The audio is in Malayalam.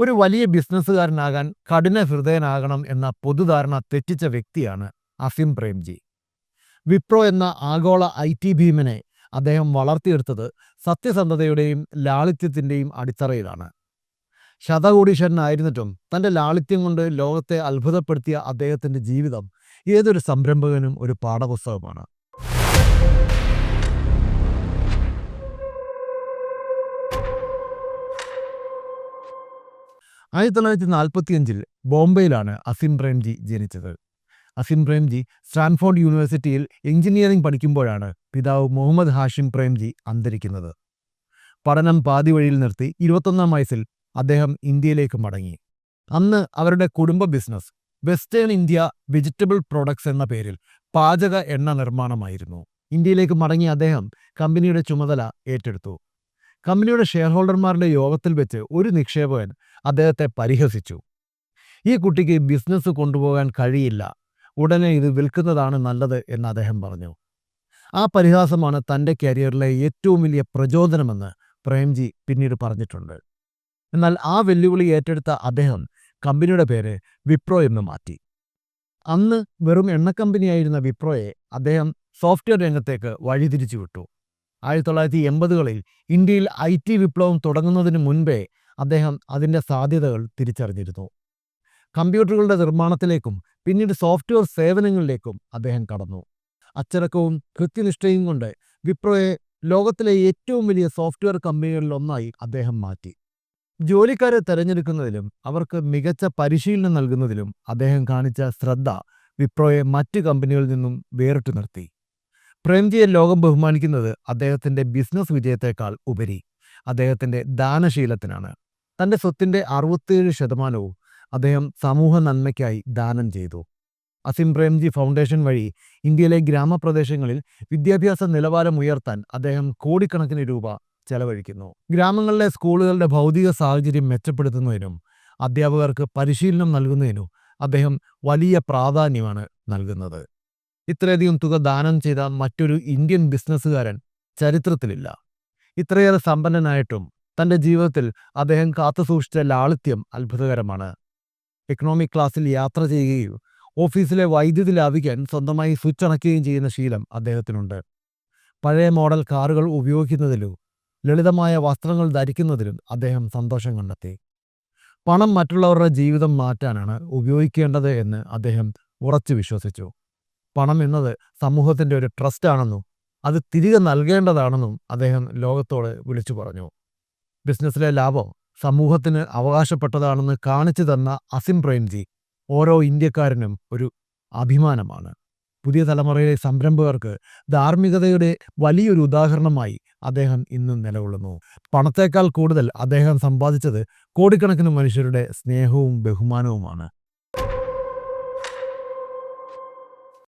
ഒരു വലിയ ബിസിനസ്സുകാരനാകാൻ കഠിന ഹൃദയനാകണം എന്ന പൊതുധാരണ തെറ്റിച്ച വ്യക്തിയാണ് അസിം പ്രേംജി. വിപ്രോ എന്ന ആഗോള ഐ ടി ഭീമനെ അദ്ദേഹം വളർത്തിയെടുത്തത് സത്യസന്ധതയുടെയും ലാളിത്യത്തിന്റെയും അടിത്തറയിലാണ്. ശതകോടീശ്വരനായിരുന്നിട്ടും തന്റെ ലാളിത്യം കൊണ്ട് ലോകത്തെ അത്ഭുതപ്പെടുത്തിയ അദ്ദേഹത്തിന്റെ ജീവിതം ഏതൊരു സംരംഭകനും ഒരു പാഠപുസ്തകമാണ്. ആയിരത്തി തൊള്ളായിരത്തി നാൽപ്പത്തിയഞ്ചിൽ ബോംബെയിലാണ് അസിം പ്രേംജി ജനിച്ചത്. അസിം പ്രേംജി സ്റ്റാൻഫോർഡ് യൂണിവേഴ്സിറ്റിയിൽ എഞ്ചിനീയറിംഗ് പഠിക്കുമ്പോഴാണ് പിതാവ് മുഹമ്മദ് ഹാഷിം പ്രേംജി അന്തരിക്കുന്നത്. പഠനം പാതി വഴിയിൽ നിർത്തി ഇരുപത്തൊന്നാം വയസ്സിൽ അദ്ദേഹം ഇന്ത്യയിലേക്ക് മടങ്ങി. അന്ന് അവരുടെ കുടുംബ business western India vegetable products എന്ന പേരിൽ പാചക എണ്ണ നിർമ്മാണമായിരുന്നു. ഇന്ത്യയിലേക്ക് മടങ്ങിയ അദ്ദേഹം കമ്പനിയുടെ ചുമതല ഏറ്റെടുത്തു. കമ്പനിയുടെ ഷെയർ ഹോൾഡർമാരുടെ യോഗത്തിൽ വെച്ച് ഒരു നിക്ഷേപകൻ അദ്ദേഹത്തെ പരിഹസിച്ചു. ഈ കുട്ടിക്ക് ബിസിനസ് കൊണ്ടുപോകാൻ കഴിയില്ല. ഉടനെ ഇത് വിൽക്കുന്നതാണ് നല്ലത് എന്ന് അദ്ദേഹം പറഞ്ഞു. ആ പരിഹാസമാണ് തന്റെ കരിയറിലെ ഏറ്റവും വലിയ പ്രചോദനമെന്ന് പ്രേംജി പിന്നീട് പറഞ്ഞിട്ടുണ്ട്. എന്നാൽ ആ വെല്ലുവിളി ഏറ്റെടുത്ത അദ്ദേഹം കമ്പനിയുടെ പേര് വിപ്രോ എന്ന് മാറ്റി. അന്ന് വെറും എണ്ണക്കമ്പനിയായിരുന്ന വിപ്രോയെ അദ്ദേഹം സോഫ്റ്റ്വെയർ രംഗത്തേക്ക് വഴിതിരിച്ചു വിട്ടു ആയിരത്തി തൊള്ളായിരത്തി എൺപതുകളിൽ ഇന്ത്യയിൽ ഐ ടി വിപ്ലവം തുടങ്ങുന്നതിന് മുൻപേ അദ്ദേഹം അതിന്റെ സാധ്യതകൾ തിരിച്ചറിഞ്ഞിരുന്നു. കമ്പ്യൂട്ടറുകളുടെ നിർമ്മാണത്തിലേക്കും പിന്നീട് സോഫ്റ്റ്വെയർ സേവനങ്ങളിലേക്കും അദ്ദേഹം കടന്നു. അച്ചടക്കവും കൃത്യനിഷ്ഠയും കൊണ്ട് വിപ്രോയെ ലോകത്തിലെ ഏറ്റവും വലിയ സോഫ്റ്റ്വെയർ കമ്പനികളിൽ ഒന്നായി അദ്ദേഹം മാറ്റി. ജോലിക്കാരെ തെരഞ്ഞെടുക്കുന്നതിലും അവർക്ക് മികച്ച പരിശീലനം നൽകുന്നതിലും അദ്ദേഹം കാണിച്ച ശ്രദ്ധ വിപ്രോയെ മറ്റ് കമ്പനികളിൽ നിന്നും വേറിട്ടു നിർത്തി. പ്രേംജിയെ ലോകം ബഹുമാനിക്കുന്നത് അദ്ദേഹത്തിന്റെ ബിസിനസ് വിജയത്തെക്കാൾ ഉപരി അദ്ദേഹത്തിന്റെ ദാനശീലത്തിനാണ്. തന്റെ സ്വത്തിന്റെ അറുപത്തിയേഴ് ശതമാനവും അദ്ദേഹം സമൂഹ നന്മയ്ക്കായി ദാനം ചെയ്തു. അസിം പ്രേംജി ഫൗണ്ടേഷൻ വഴി ഇന്ത്യയിലെ ഗ്രാമപ്രദേശങ്ങളിൽ വിദ്യാഭ്യാസ നിലവാരം ഉയർത്താൻ അദ്ദേഹം കോടിക്കണക്കിന് രൂപ ചെലവഴിക്കുന്നു. ഗ്രാമങ്ങളിലെ സ്കൂളുകളുടെ ഭൗതിക സാഹചര്യം മെച്ചപ്പെടുത്തുന്നതിനും അധ്യാപകർക്ക് പരിശീലനം നൽകുന്നതിനും അദ്ദേഹം വലിയ പ്രാധാന്യമാണ് നൽകുന്നത്. ഇത്രയധികം തുക ദാനം ചെയ്ത മറ്റൊരു ഇന്ത്യൻ ബിസിനസ്സുകാരൻ ചരിത്രത്തിലില്ല. ഇത്രയേറെ സമ്പന്നനായിട്ടും തന്റെ ജീവിതത്തിൽ അദ്ദേഹം കാത്തുസൂക്ഷിച്ച ലാളിത്യം അത്ഭുതകരമാണ്. എക്കണോമിക് ക്ലാസ്സിൽ യാത്ര ചെയ്യുകയും ഓഫീസിലെ വൈദ്യുതി ലാഭിക്കാൻ സ്വന്തമായി സ്വിച്ച് അണയ്ക്കുകയും ചെയ്യുന്ന ശീലം അദ്ദേഹത്തിനുണ്ട്. പഴയ മോഡൽ കാറുകൾ ഉപയോഗിക്കുന്നതിലും ലളിതമായ വസ്ത്രങ്ങൾ ധരിക്കുന്നതിലും അദ്ദേഹം സന്തോഷം കണ്ടെത്തി. പണം മറ്റുള്ളവരുടെ ജീവിതം മാറ്റാനാണ് ഉപയോഗിക്കേണ്ടത് എന്ന് അദ്ദേഹം ഉറച്ചു വിശ്വസിച്ചു. പണം എന്നത് സമൂഹത്തിന്റെ ഒരു ട്രസ്റ്റാണെന്നും അത് തിരികെ നൽകേണ്ടതാണെന്നും അദ്ദേഹം ലോകത്തോട് വിളിച്ചു പറഞ്ഞു. ബിസിനസ്സിലെ ലാഭം സമൂഹത്തിന് അവകാശപ്പെട്ടതാണെന്ന് കാണിച്ചു തന്ന അസിം പ്രേംജി ഓരോ ഇന്ത്യക്കാരനും ഒരു അഭിമാനമാണ്. പുതിയ തലമുറയിലെ സംരംഭകർക്ക് ധാർമ്മികതയുടെ വലിയൊരു ഉദാഹരണമായി അദ്ദേഹം ഇന്നും നിലകൊള്ളുന്നു. പണത്തേക്കാൾ കൂടുതൽ അദ്ദേഹം സമ്പാദിച്ചത് കോടിക്കണക്കിന് മനുഷ്യരുടെ സ്നേഹവും ബഹുമാനവുമാണ്.